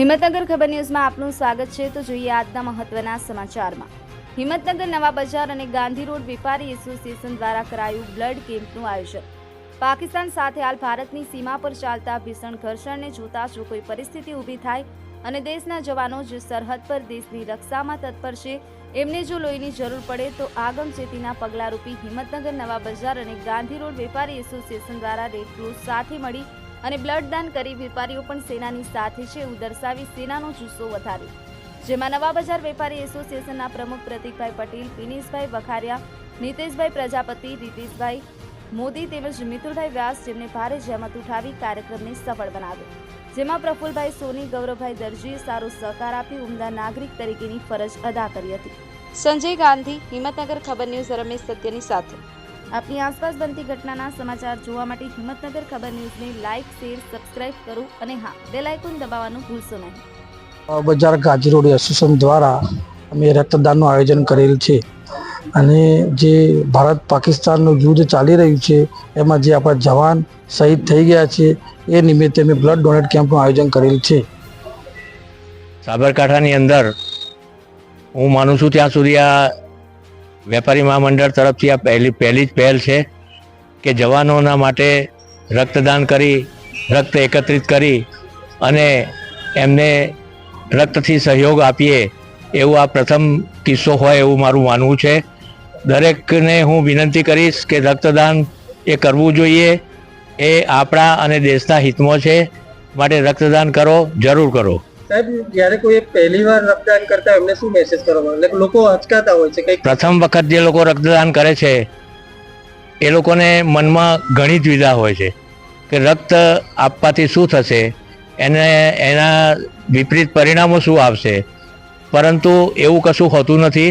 હિંમતનગર ખબર ન્યૂઝમાં આપનું સ્વાગત છે. તો જોઈએ આજના મહત્વના સમાચારમાં. હિંમતનગર નવા બજાર અને ગાંધી રોડ વેપારી એસોસિએશન દ્વારા કરાયું બ્લડ કેમ્પનું આયોજન. પાકિસ્તાન સાથે હાલ ભારતની સીમા પર ચાલતા ભીષણ ઘર્ષણને જોતા જો કોઈ પરિસ્થિતિ ઊભી થાય અને દેશના જવાનો જે સરહદ પર દેશની રક્ષામાં તત્પર છે, એમને જો લોહીની જરૂર પડે તો આગમચેતીના પગલારૂપી હિંમતનગર નવા બજાર અને ગાંધી રોડ વેપારી એસોસિએશન દ્વારા રેડક્રોસ સાથે મળી અને બ્લડ દાન કરી વેપારીઓ પણ સેનાની સાથે છે. એવું દર્શાવી સેનાનો જુસ્સો વધાર્યો. જેમાં નવા બજાર વેપારી એસોસિએશનના પ્રમુખ પ્રતિકભાઈ પટેલ વિનેશભાઈ વખારિયા નીતેશભાઈ પ્રજાપતિ, રીતેશભાઈ મોદી તેમજ મિતુલભાઈ વ્યાસ જેમને ભારે જહેમત ઉઠાવી કાર્યક્રમને સફળ બનાવ્યો. જેમાં પ્રફુલભાઈ સોની, ગૌરવભાઈ દરજીએ સારો સહકાર આપી ઉમદા નાગરિક તરીકેની ફરજ અદા કરી હતી. સંજય ગાંધી, હિંમતનગર ખબર ન્યૂઝ રમેશ સત્યની સાથે. આપની આસપાસ બનતી ઘટનાના સમાચાર જોવા માટે હિંમતનગર ખબર ન્યૂઝને લાઇક શેર સબસ્ક્રાઇબ કરો અને હા બેલ આઇકોન દબાવવાનું ભૂલશો નહીં. બજાર ગાજી રોડ એસોસિએશન દ્વારા અમે રક્તદાનનું આયોજન કરેલ છે અને જે ભારત પાકિસ્તાનનું યુદ્ધ ચાલી રહ્યું છે એમાં જે આપણા જવાન શહીદ થઈ ગયા છે એ નિમિત્તે અમે બ્લડ ડોનેટ કેમ્પનું આયોજન કરેલ છે. સાબરકાંઠાની અંદર હું માનું છું ત્યાં સુધી આ વેપારી મહામંડળ તરફથી આ પહેલી પહેલી જ પહેલ છે કે જવાનોના માટે રક્તદાન કરી, રક્ત એકત્રિત કરી અને એમને રક્તથી સહયોગ આપીએ એવું આ પ્રથમ કિસ્સો હોય એવું મારું માનવું છે. દરેકને હું વિનંતી કરીશ કે રક્તદાન એ કરવું જોઈએ. એ આપણા અને દેશના હિતમાં છે. માટે રક્તદાન કરો, જરૂર કરો. સાહેબ, જ્યારે કોઈ પહેલી વાર રક્તદાન કરતા એમને શું મેસેજ કરવામાં એટલે લોકો અચકાતા હોય છે, કંઈક પ્રથમ વખત જે લોકો રક્તદાન કરે છે, એ લોકોને મનમાં ઘણી દ્વિધા હોય છે કે રક્ત આપવાથી શું થશે, એને, એના વિપરીત પરિણામો શું આવશે? પરંતુ એવું કશું હોતું નથી.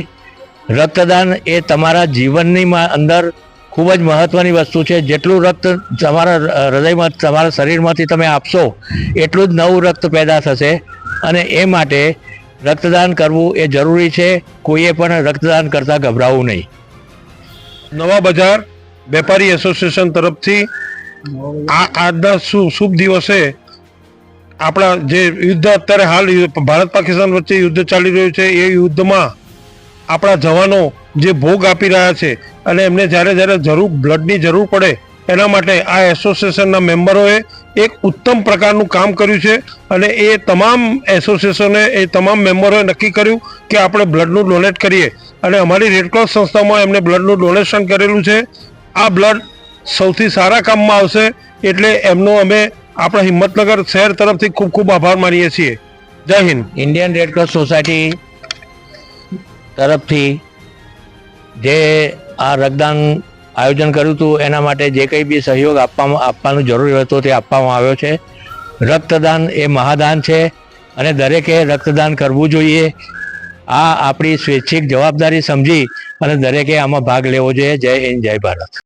રક્તદાન એ તમારા જીવનની અંદર ખૂબ જ મહત્ત્વની વસ્તુ છે. જેટલું રક્ત તમારા હૃદયમાં, તમારા શરીરમાંથી તમે આપશો, એટલું જ નવું રક્ત પેદા થશે. અને એ માટે રક્તદાન કરવું એ જરૂરી છે. કોઈએ પણ રક્તદાન કરતાં ગભરાવું નહીં. નવા બજાર વેપારી એસોસિએશન તરફથી આ આજના શુભ દિવસે આપણા જે યુદ્ધ અત્યારે હાલ ભારત પાકિસ્તાન વચ્ચે યુદ્ધ ચાલી રહ્યું છે એ યુદ્ધમાં આપણા જવાનો જે ભોગ આપી રહ્યા છે અને એમને જ્યારે જ્યારે જરૂર, બ્લડની જરૂર પડે એના માટે આ એસોસિએશનના મેમ્બરોએ એક ઉત્તમ પ્રકારનું કામ કર્યું છે અને એ તમામ એસોસિએશને એ તમામ મેમ્બરોએ નક્કી કર્યું કે આપણે બ્લડનું ડોનેટ કરીએ. અને અમારી રેડક્રોસ સંસ્થામાં એમને બ્લડનું ડોનેશન કરેલું છે. આ બ્લડ સૌથી સારા કામમાં આવશે એટલે એમનો અમે આપણા હિંમતનગર શહેર તરફથી ખૂબ ખૂબ આભાર માનીએ છીએ. જય હિન્દ. ઇન્ડિયન રેડક્રોસ સોસાયટી તરફથી જે આ રક્તદાન આયોજન કર્યું હતું. એના માટે જે કંઈ બી સહયોગ આપવામાં, આપવાનું જરૂરી હતો તે આપવામાં આવ્યો છે. રક્તદાન એ મહાદાન છે અને દરેકે રક્તદાન કરવું જોઈએ. આ આપણી સ્વૈચ્છિક જવાબદારી સમજી અને દરેકે આમાં ભાગ લેવો જોઈએ. જય હિન્દ, જય ભારત.